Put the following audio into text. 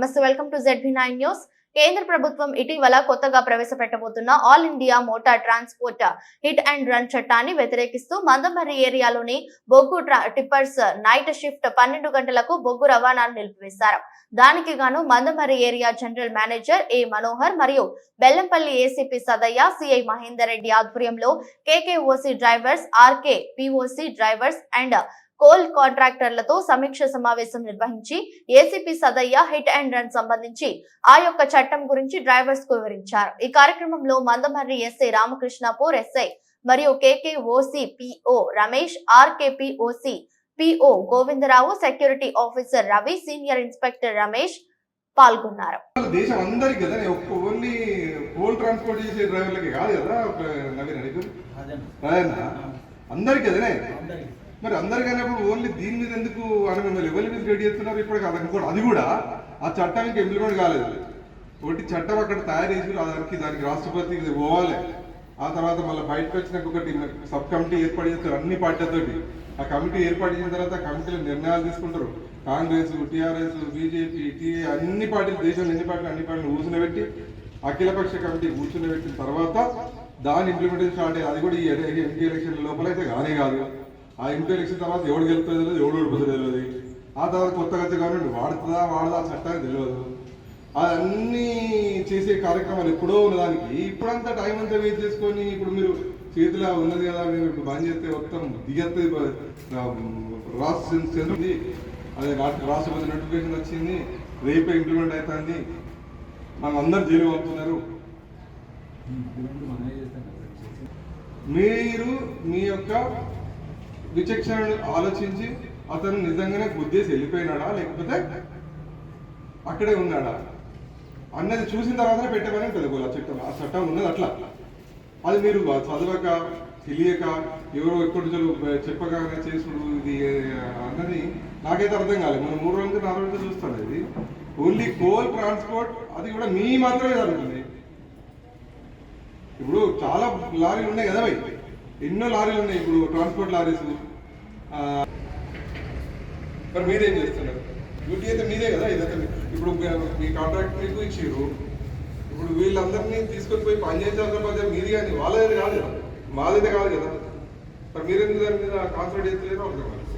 నమస్తే welcome to ZB nine news. కేంద్ర ప్రభుత్వం ఇటీవల కొత్తగా ప్రవేశపెట్టబోతున్న all India motor transport hit and run చట్టాన్ని వ్యతిరేకిస్తూ మందమర్రి ఏరియాలోని బొగ్గు టిప్పర్స్ నైట్ షిఫ్ట్ పన్నెండు గంటలకు బొగ్గు రవాణాను నిలిపివేశారు. దానికి గాను Mandamarri area general manager A Manohar మరియు బెల్లంపల్లి ఏసీపీ సదయ్య సిఐ మహేందర్ రెడ్డి ఆధ్వర్యంలో KKOC drivers RK POC drivers and coal కాంట్రాక్టర్లతో సమీక్ష సమావేశం నిర్వహించి ACP Sadaiah hit and run సంబంధించి ఆ యొక్క చట్టం గురించి డ్రైవర్స్కు వివరించారు. ఈ కార్యక్రమంలో మందమర్రి ఎస్ఐ రామకృష్ణపూర్ ఎస్ఐ మరియు KKOC PO Ramesh RKPOC PO Govindarao security officer Ravi senior inspector Ramesh పాల్గొన్నారు. దేశం అందరికి కదా ఒక్క ఓన్లీ కోల్ ట్రాన్స్పోర్ట్ చేసే డ్రైవర్లకి కాదు కదా నవీన్ అందరికి కదనే మరి అందరికైనప్పుడు ఓన్లీ దీని మీద ఎందుకు అని మిమ్మల్ని ఎవరి మీద రెడీ చేస్తున్నారు? ఇప్పటికి అది కూడా అది కూడా ఆ చట్టం ఇంకా ఇంప్లిమెంట్ కాలేదు. ఒకటి చట్టం అక్కడ తయారు చేసి దానికి దానికి రాష్ట్రపతి ఇది పోవాలి. ఆ తర్వాత మళ్ళీ బయటకు వచ్చినాక ఒకటి సబ్ కమిటీ ఏర్పాటు చేస్తారు అన్ని పార్టీలతోటి. ఆ కమిటీ ఏర్పాటు చేసిన తర్వాత కమిటీలో నిర్ణయాలు తీసుకుంటారు. కాంగ్రెస్ టీఆర్ఎస్ బీజేపీ టీఏ అన్ని పార్టీలు దేశంలో ఎన్ని పార్టీలు అన్ని పార్టీలు కూర్చునబెట్టి అఖిలపక్ష కమిటీ కూర్చునబెట్టిన తర్వాత దాని ఇంప్లిమెంటేషన్ స్టార్ట్ అది కూడా ఈ ఎన్టీ ఎలక్షన్ లోపల అయితే కానే కాదు. ఆ ఎంపీ ఎలక్షన్ తర్వాత ఎవడు గెలుపుతుందో తెలియదు ఎవడు ఓడిపోతుందో తెలియదు. ఆ తర్వాత కొత్తగా గవర్నమెంట్ వాడుతుందా వాడదా చట్టానికి తెలియదు. అన్నీ చేసే కార్యక్రమాలు ఎప్పుడో ఉన్నదానికి ఇప్పుడంతా టైం అంతా వేస్ట్ చేసుకొని ఇప్పుడు మీరు చేతిలో ఉన్నది కదా మీరు ఇప్పుడు బంద్ చేస్తే మొత్తం దిగత్తే రాష్ట్ర చెందుంది అదే రాష్ట్రపతి నోటిఫికేషన్ వచ్చింది రేపే ఇంప్లిమెంట్ అవుతుంది. మనం అందరు జైలు పంపుతున్నారు. మీరు మీ యొక్క విచక్షణను ఆలోచించి అతను నిజంగానే గుద్దేసి వెళ్ళిపోయినాడా లేకపోతే అక్కడే ఉన్నాడా? అన్నది చూసిన తర్వాతనే పెట్టమని ఉంటుంది ఆ చట్టం. ఆ చట్టం ఉన్నది అట్లా. అది మీరు చదవక తెలియక ఎవరో ఎక్కడి నుంచో చెప్పగానే చేసుడు ఇది అన్నది నాకైతే అర్థం కాలేదు మనం మూడు రోజులు నాలుగు రోజులు చూస్తాను ఇది. ఓన్లీ కోల్ ట్రాన్స్పోర్ట్ అది కూడా మీ మాత్రమే జరుగుతుంది. ఇప్పుడు చాలా లారీలు ఉన్నాయి కదా భయ్. ఎన్నో లారీలు ఉన్నాయి. ఇప్పుడు ట్రాన్స్పోర్ట్ లారీస్ మరి మీరేం చేస్తున్నారు? డ్యూటీ అయితే మీదే కదా? ఇదైతే ఇప్పుడు మీ- కాంట్రాక్ట్ మీకు ఇచ్చిర్రు. ఇప్పుడు వీళ్ళందరినీ తీసుకొని పోయి పనిచేసే చేయించాల్సిన మీది కానీ వాళ్ళది కాదు కదా? మాదైతే కాదు కదా? మరి మీరెందుకు దాని మీద కాన్సన్ట్రేట్ చేస్తలేదో అర్థం కాదు